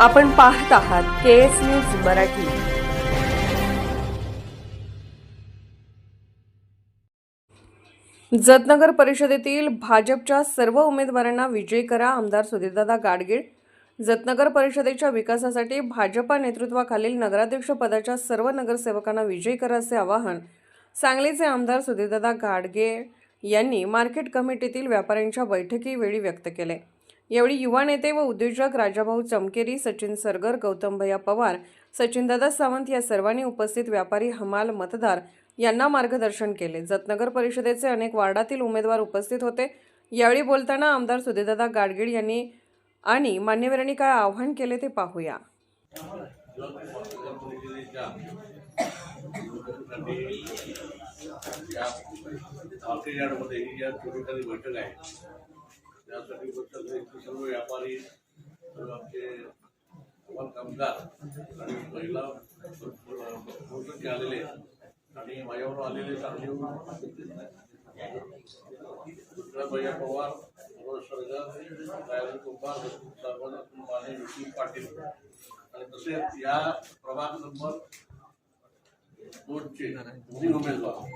आपण पाहत आहात K S news Marathi. Jatnagar परिषदेतील भाजपच्या सर्व उमेदवारांना विजयी करा आमदार सुधीरदादा गाडगीळ. जतनगर परिषदेच्या विकासासाठी भाजपा नेतृत्वाखालील नगराध्यक्ष पदाच्या सर्व नगरसेवकांना विजयी करा असे आवाहन सांगलीचे आमदार सुधीरदादा गाडगे यांनी मार्केट कमिटीतील व्यापाऱ्यांच्या बैठकीवेळी व्यक्त केले. यावेळी युवा नेते व उद्योजक राजाभाऊ चमकेरी सचिन सरगर गौतमभैया पवार सचिनदादा सावंत या सर्वांनी उपस्थित व्यापारी हमाल मतदार यांना मार्गदर्शन केले. जतनगर परिषदेचे अनेक वार्डातील उमेदवार उपस्थित होते. यावेळी बोलताना आमदार सुधीदादा गाडगीळ यांनी आणि मान्यवरांनी काय आव्हान केले ते पाहूया. बैठक आहे त्यासाठी बैठक सर्व व्यापारी सर्व आमचे कामगार आणि महिला मोठे आलेले आणि माझ्यावर आलेले सांगली दुसरा भैया पवार मनोज कुंभार सर्वांना माने विष्णू पाटील. आणि तसेच या प्रभाग नंबर दोनचे दोन्ही उमेदवार.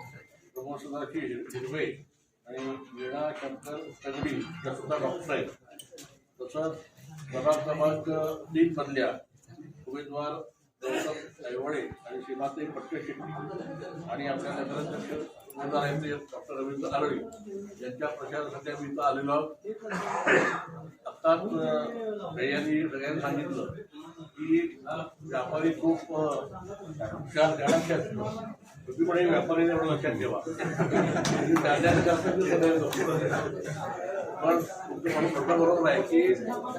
प्रमोद सदाशी हिरवे. आणि वेळा शंकर तगडी त्या सुद्धा डॉक्टर आहेत तसंच प्रभाग क्रमांक तीन मधल्या उमेदवार गौतम ऐवळे आणि सीमाताई पटके शेट्टी. आणि आपल्या नगराध्यक्ष उमेदवार आहेत. ते डॉक्टर रवींद्र आरळी यांच्या प्रचारासाठी आम्ही इथं आलेलो आहोत. आत्ताच अं, भैयांनी सगळ्यांनी सांगितलं की व्यापारी खूप अं, हुशार गाडाचे असतो तुम्ही पण व्यापारी एवढं लक्षात ठेवा. पण तुमचं म्हणून म्हटलं बरोबर आहे की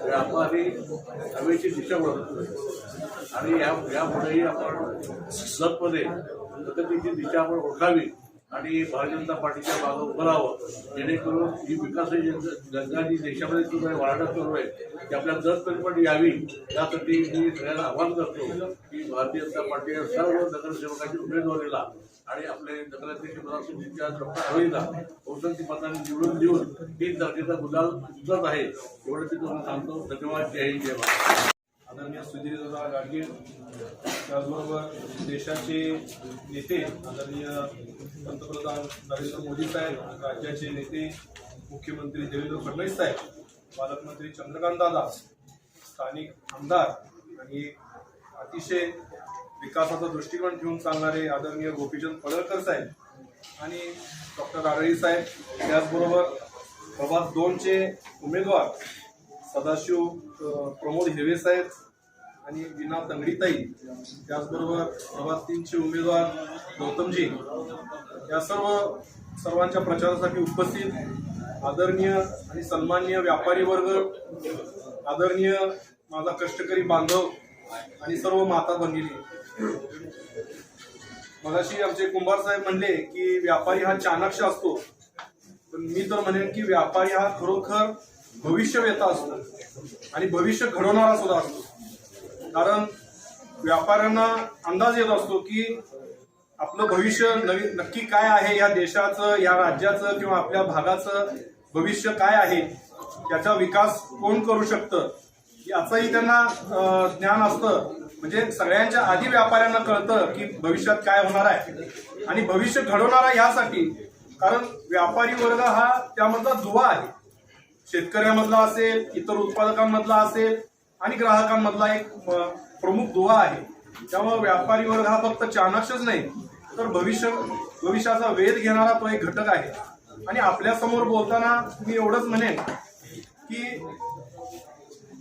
व्यापारी हवेची दिशा ओळखतो आणि या यापुढेही आपण जतमध्ये प्रगतीची दिशा आपण ओळखावी. आणि भारतीय जनता पार्टीच्या मागं उभं राहावं. जेणेकरून ही विकास गंगा जी देशामध्ये सुरू आहे वाढत सुरू आहे ती आपल्या जतमध्ये पण यावी यासाठी मी सगळ्यांना आव्हान करतो की भारतीय जनता पार्टीच्या सर्व नगरसेवकांच्या उमेदवारीला आणि आपले नगराध्यक्ष प्रधानमंत्रीच्या डॉक्टर हवेला बहुसंख्य मतांनी निवडून देऊन तीन तारखेचा गुलाल उचलत आहे. एवढं मी तुम्हाला सांगतो. धन्यवाद. जय जय महाराष्ट्र आदरणीय सुधीर गाडगे त्याचबरोबर देशाचे नेते आदरणीय पंतप्रधान नरेंद्र मोदी साहेब राज्याचे नेते मुख्यमंत्री देवेंद्र फडणवीस साहेब पालकमंत्री चंद्रकांत दादा स्थानिक आमदार आणि अतिशय विकासाचा दृष्टिकोन ठेवून चालणारे आदरणीय गोपीचंद पडळकर साहेब आणि डॉक्टर आरळी साहेब त्याचबरोबर प्रभाग दोनचे उमेदवार सदाशिव प्रमोद हिरवे साहेब आणि विना तंगडीताई त्याचबरोबर प्रवासींचे तीनचे उमेदवार गौतमजी या सर्व सर्वांच्या प्रचारासाठी उपस्थित आदरणीय आणि सन्माननीय व्यापारी वर्ग आदरणीय माझा कष्टकरी बांधव आणि सर्व माता भगिनी. मगाशी आमचे कुंभार साहेब म्हणले की व्यापारी हा चाणाक्ष असतो. पण मी तर म्हणेन की व्यापारी हा खरोखर भविष्यवेता असतो आणि भविष्य घडवणारा सुद्धा असतो. कारण व्यापाऱ्यांना अंदाज येत असतो की आपलं भविष्य नवी नक्की काय आहे या देशाचं या राज्याचं किंवा आपल्या भागाचं भविष्य काय आहे याचा विकास कोण करू शकतं याचंही त्यांना ज्ञान असतं. म्हणजे सगळ्यांच्या आधी व्यापाऱ्यांना कळतं की भविष्यात काय होणार आहे. आणि भविष्य घडवणारा यासाठी कारण व्यापारी वर्ग हा त्यामधला दुवा आहे. शेतकऱ्यामधला असेल इतर उत्पादकांमधला असेल आणि ग्राहकांमधला एक प्रमुख दुवा आहे. त्यामुळे व्यापारी वर्ग हा फक्त चाणाक्षच नाही तर भविष्य भविष्याचा वेध घेणारा तो एक घटक आहे. आणि आपल्यासमोर बोलताना मी एवढंच म्हणेन की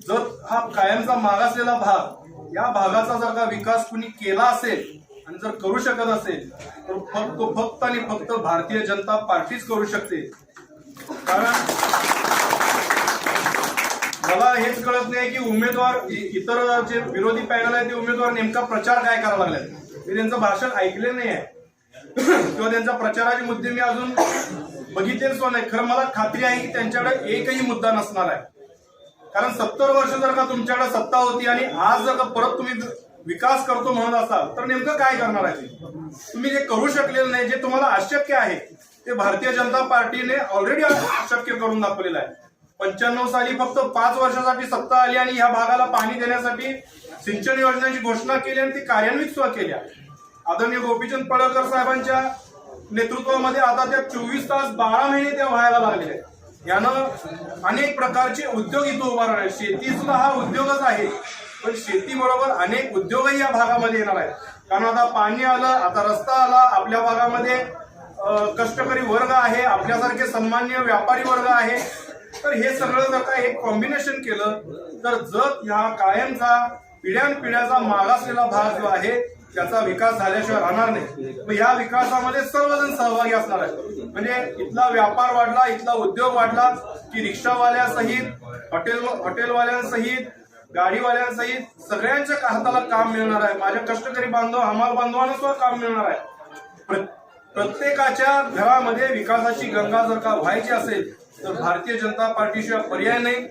जर हा कायमचा मागासलेला भाग या भागाचा जर का विकास कुणी केला असेल आणि जर करू शकत असेल तर फक्त फक्त आणि फक्त भारतीय जनता पार्टीच करू शकते. कारण मला हेच कळत नाही की उमेदवार इतर जे विरोधी पॅनल आहे ते उमेदवार नेमका प्रचार काय करायला लागले मी त्यांचं भाषण ऐकले नाही आहे किंवा त्यांचा प्रचाराचे मुद्दे मी अजून बघितलेच नाही. खरं मला खात्री आहे की त्यांच्याकडे एकही मुद्दा नसणार आहे. कारण सत्तर वर्ष जर का तुमच्याकडे सत्ता होती आणि आज जर का परत तुम्ही विकास करतो म्हणत असाल तर नेमकं काय करणार आहे तुम्ही जे करू शकलेलं नाही जे तुम्हाला अशक्य आहे ते भारतीय जनता पार्टीने ऑलरेडी शक्य करून दाखवलेलं आहे. पंच्याण्णव साली फक्त पाच वर्षासाठी सत्ता आली आणि या भागाला पाणी देण्यासाठी सिंचन योजनेची घोषणा केली आणि ती कार्यान्वित सुद्धा केल्या. आदरणीय गोपीचंद पडळकर साहेबांच्या नेतृत्वामध्ये आता त्या चोवीस तास बारा महिने त्या व्हायला लागलेल्या आहेत यानं अनेक प्रकारचे उद्योग इथं उभारणार शेती सुद्धा हा उद्योगच आहे. पण शेतीबरोबर अनेक उद्योगही या भागामध्ये येणार आहेत. कारण आता पाणी आलं आता रस्ता आला आपल्या भागामध्ये कष्टकरी वर्ग आहे आपल्यासारखे सन्मान्य व्यापारी वर्ग आहे. तर हे सगळं जर का एक कॉम्बिनेशन केलं तर जत ह्या कायमचा पिढ्यानपिढ्याचा मागासलेला भाग जो आहे त्याचा विकास झाल्याशिवाय राहणार नाही. मग या विकासामध्ये सर्वजण सहभागी असणार आहे म्हणजे इथला व्यापार वाढला इथला उद्योग वाढला की रिक्षावाल्यासहित हॉटेल हॉटेलवाल्यांसहित गाडीवाल्यांसहित सगळ्यांच्या हाताला काम मिळणार आहे. माझ्या कष्टकरी बांधव हमाल बांधवांना सुद्धा काम मिळणार आहे. प्र- प्रत्येकाच्या घरामध्ये विकासाची गंगा जर का व्हायची असेल तर भारतीय जनता पार्टीशिवाय पर्याय नाही.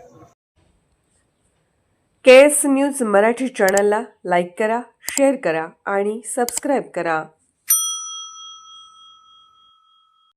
के एस न्यूज मराठी चॅनलला लाईक करा शेअर करा आणि सबस्क्राईब करा.